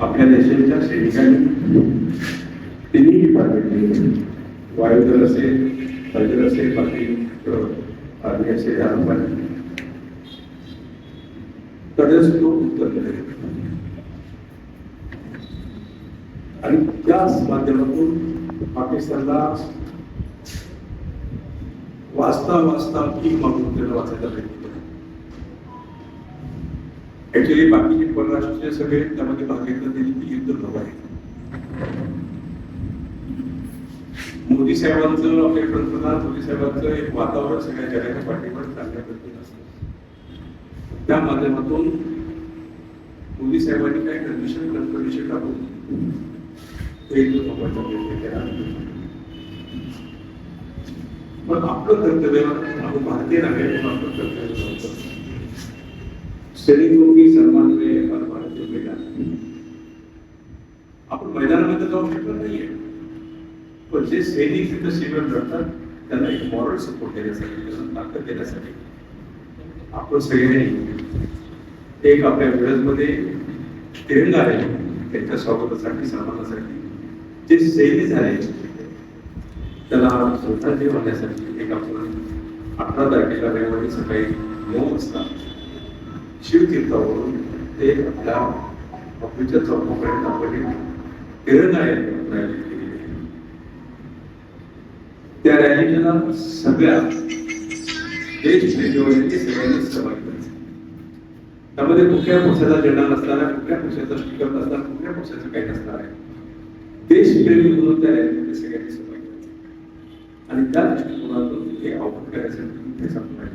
आपल्या देशाच्या सैनिकांनी तिन्ही डिपार्टमेंटनी वायुदल असेल हलदल असेल बाकी आर्मी असेल तडस तो उत्तर आणि त्याच माध्यमातून पाकिस्तानला वाचता वाचता की मागून त्याला वाचायला भेटतो ऍक्च्युली बाकीचे परराष्ट्रीय सगळे त्यामध्ये भाग घेतला त्यांनी युद्ध नको आहे मोदी साहेबांचं आपले पंतप्रधान मोदी साहेबांचं एक वातावरण सगळ्या जगाच्या पाठीवर चांगल्या पद्धतीने असतं. त्या माध्यमातून मोदी साहेबांनी काही कंडिशन कन्फर्मेशन टाकून ते प्रयत्न केला पण आपलं कर्तव्य आपण भारतीय नागरिक म्हणून आपलं कर्तव्य नव्हतं सैनिकों की सन्मान में हर भारतीय मैदान आपण मैदानामध्ये जाऊ शकत नाहीये. पण जे सैनिक तिथं शिबिर लढतात त्यांना एक मॉरल सपोर्ट देण्यासाठी त्यांना ताकद देण्यासाठी. आपण सगळे एक आपल्या मिरजमध्ये तिरंगा आहे त्यांच्या स्वागतासाठी सन्मानासाठी. जे सैनिक झाले त्याला श्रद्धांजली वाहण्यासाठी एक आपण अठरा तारखेला रविवारी सकाळी नऊ वाजता शिवतीर्थावरून ते आपल्या ऑफिसच्या चौकापर्यंत आपण एक रॅली केलेली त्या रॅलीला सगळ्या देश प्रेमीवाल्यांनी सगळ्यांनी सहभागी त्यामध्ये कुठल्या पक्षाचा झेंडा नसणार आहे कुठल्या पक्षाचा स्टिकर नसणार कुठल्या पक्षाचं काही नसणार आहे. देशप्रेमी म्हणून त्या रॅलीमध्ये सगळ्यांनी सहभागी आणि त्या दृष्टिकोनातून हे आव्हान करण्यासाठी ते सांगतो आहे.